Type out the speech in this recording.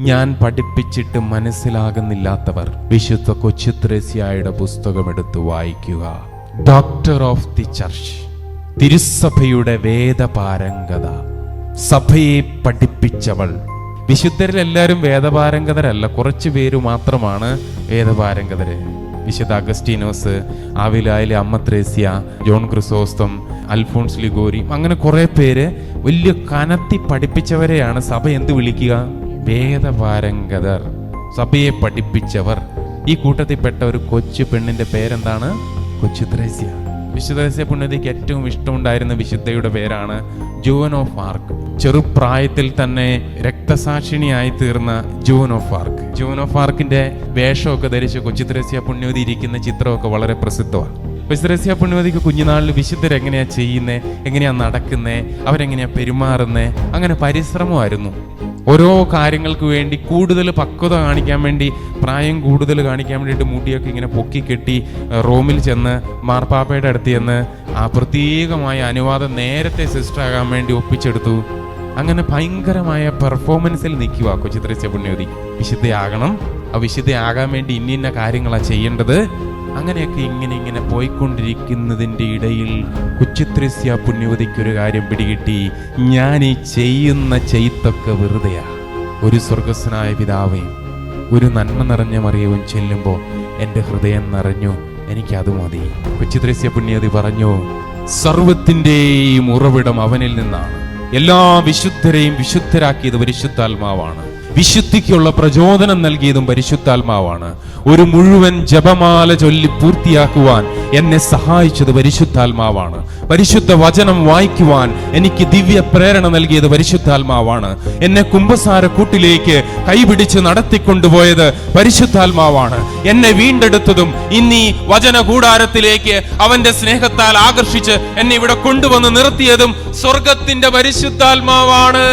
ഞാൻ പഠിപ്പിച്ചിട്ട് മനസ്സിലാകുന്നില്ലാത്തവർ വിശുദ്ധ കൊച്ചുത്രേസ്യായുടെ പുസ്തകമെടുത്ത് വായിക്കുക. ഡോക്ടർ ഓഫ് ദി ചർച്ച് തിരുസഭയുടെ വേദപാരംഗത. സഭയെ പഠിപ്പിച്ചവൾ. വിശുദ്ധരിൽ എല്ലാവരും വേദപാരംഗതരല്ല. കുറച്ച് പേര് മാത്രമാണ് വേദപാരംഗതര്. വിശുദ്ധ അഗസ്റ്റീനോസ് ആവിലായിലെ അമ്മ Thresia John Chrysostom Alphonse Liguori അങ്ങനെ കുറെ പേര് വലിയ കനത്തി പഠിപ്പിച്ചവരെയാണ്. സഭ എന്ത് വിളിക്കുക? വേദപാരംഗതർ സഭയെ പഠിപ്പിച്ചവർ. ഈ കൂട്ടത്തിൽപ്പെട്ട ഒരു കൊച്ചു പെണ്ണിന്റെ പേരെന്താണ്? കൊച്ചു ത്രേസ്യ വിശുദ്ധ ത്രേസ്യ പുണ്യതയ്ക്ക് ഏറ്റവും ഇഷ്ടമുണ്ടായിരുന്ന വിശുദ്ധയുടെ പേരാണ് ജോൻ ഓഫ് ആർക്ക് ചെറുപ്രായത്തിൽ തന്നെ രക്തസാക്ഷിണിയായി തീർന്ന ജോൻ ഓഫ് ആർക്ക് ജോൻ ഓഫ് ആർക്കിന്റെ വേഷമൊക്കെ ധരിച്ച് കൊച്ചു ത്രേസ്യ പുണ്യവതി ഇരിക്കുന്ന ചിത്രമൊക്കെ വളരെ പ്രസിദ്ധമാണ്. വിശ്രസ്യ പുണ്യവതിക്ക് കുഞ്ഞുനാളിൽ വിശുദ്ധരെങ്ങനെയാ ചെയ്യുന്നത് എങ്ങനെയാ നടക്കുന്നത് അവരെങ്ങനെയാ പെരുമാറുന്നത് അങ്ങനെ പരിശ്രമമായിരുന്നു. ഓരോ കാര്യങ്ങൾക്ക് വേണ്ടി കൂടുതൽ പക്വത കാണിക്കാൻ വേണ്ടി പ്രായം കൂടുതൽ കാണിക്കാൻ വേണ്ടിയിട്ട് മുടിയൊക്കെ ഇങ്ങനെ പൊക്കി കെട്ടി റോമിൽ ചെന്ന് മാർപ്പാപ്പയുടെ അടുത്ത് ചെന്ന് ആ പ്രത്യേകമായ അനുവാദം നേരത്തെ സിസ്റ്റർ ആകാൻ വേണ്ടി ഒപ്പിച്ചെടുത്തു. അങ്ങനെ ഭയങ്കരമായ പെർഫോമൻസിൽ നിൽക്കുക കൊച്ചിത്രസ്യ പുണ്യവതി വിശുദ്ധയാകണം. ആ വിശുദ്ധയാകാൻ വേണ്ടി ഇന്ന ഇന്ന കാര്യങ്ങളാണ് ചെയ്യേണ്ടത്. അങ്ങനെയൊക്കെ ഇങ്ങനെ ഇങ്ങനെ പോയിക്കൊണ്ടിരിക്കുന്നതിന്റെ ഇടയിൽ കുച്ചിത്രസ്യ പുണ്യവതിക്കൊരു കാര്യം പിടികിട്ടി. ഞാൻ ഈ ചെയ്യുന്ന ചെയ്ത്തൊക്കെ വെറുതെയാ. ഒരു സ്വർഗസ്വനായ പിതാവേയും ഒരു നന്മ നിറഞ്ഞ മറിയവും ചെല്ലുമ്പോൾ എന്റെ ഹൃദയം നിറഞ്ഞു. എനിക്കത് മതി. കുച്ചിത്രസ്യ പുണ്യവതി പറഞ്ഞു സർവത്തിന്റെയും ഉറവിടം അവനിൽ നിന്നാണ്. എല്ലാ വിശുദ്ധരെയും വിശുദ്ധരാക്കിയത് പരിശുദ്ധാത്മാവാണ്. വിശുദ്ധിക്കുള്ള പ്രചോദനം നൽകിയതും പരിശുദ്ധാത്മാവാണ്. ഒരു മുഴുവൻ ജപമാല ചൊല്ലി പൂർത്തിയാക്കുവാൻ എന്നെ സഹായിച്ചത് പരിശുദ്ധാത്മാവാണ്. പരിശുദ്ധ വചനം വായിക്കുവാൻ എനിക്ക് ദിവ്യ പ്രേരണ നൽകിയത് പരിശുദ്ധാത്മാവാണ്. എന്നെ കുംഭസാര കൂട്ടിലേക്ക് കൈപിടിച്ച് നടത്തിക്കൊണ്ടുപോയത് പരിശുദ്ധാത്മാവാണ്. എന്നെ വീണ്ടെടുത്തതും ഇന്നീ വചന കൂടാരത്തിലേക്ക് അവന്റെ സ്നേഹത്താൽ ആകർഷിച്ച് എന്നെ ഇവിടെ കൊണ്ടുവന്ന് നിർത്തിയതും സ്വർഗത്തിന്റെ പരിശുദ്ധാത്മാവാണ്.